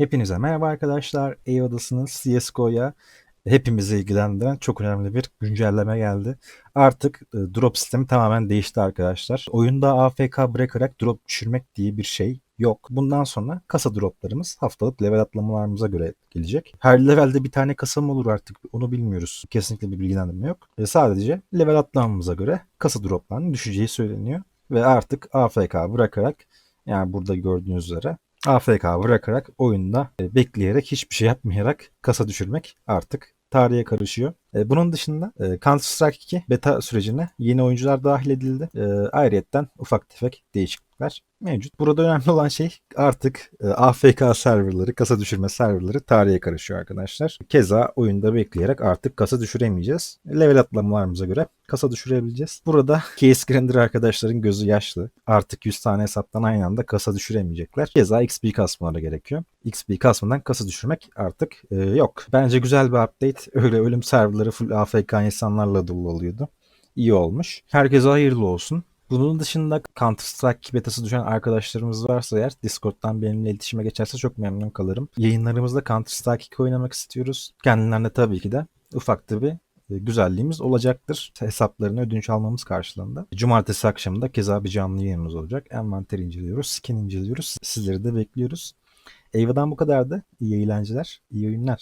Hepinize merhaba arkadaşlar. Eyvadasınız CSGO'ya hepimizi ilgilendiren çok önemli bir güncelleme geldi. Artık e, drop sistemi tamamen değişti arkadaşlar. Oyunda AFK bırakarak drop düşürmek diye bir şey yok. Bundan sonra kasa droplarımız haftalık level atlamalarımıza göre gelecek. Her levelde bir tane kasa mı olur artık onu bilmiyoruz. Kesinlikle bir bilgilendirme yok. E, sadece level atlamamıza göre kasa droplarının düşeceği söyleniyor. Ve artık AFK bırakarak yani burada gördüğünüz üzere AFK bırakarak oyunda e, bekleyerek hiçbir şey yapmayarak kasa düşürmek artık tarihe karışıyor. E, Bunun dışında e, Counter Strike 2 beta sürecine yeni oyuncular dahil edildi. Ayrıyetten ufak tefek değişiklikler mevcut. Burada önemli olan şey artık e, AFK serverları, kasa düşürme serverları tarihe karışıyor arkadaşlar. Keza oyunda bekleyerek artık kasa düşüremeyeceğiz. Level atlamalarımıza göre kasa düşürebileceğiz. Burada Case Grinder arkadaşların gözü yaşlı. Artık 100 tane hesaptan aynı anda kasa düşüremeyecekler. Keza XP kasmaları gerekiyor. XP kasmadan kasa düşürmek artık e, yok. Bence güzel bir update. Öyle ölüm serverları full AFK insanlarla dolu oluyordu. İyi olmuş. Herkese hayırlı olsun. Bunun dışında Counter Strike betası düşen arkadaşlarımız varsa eğer Discord'dan benimle iletişime geçerse çok memnun kalırım. Yayınlarımızda Counter Strike 2 oynamak istiyoruz. Kendilerine tabii ki de ufak da bir e, güzelliğimiz olacaktır. Hesaplarını ödünç almamız karşılığında. Cumartesi akşamı da keza bir canlı yayınımız olacak. Envanter inceliyoruz, skin inceliyoruz. Sizleri de bekliyoruz. Eyva'dan bu kadardı. İyi eğlenceler, iyi oyunlar.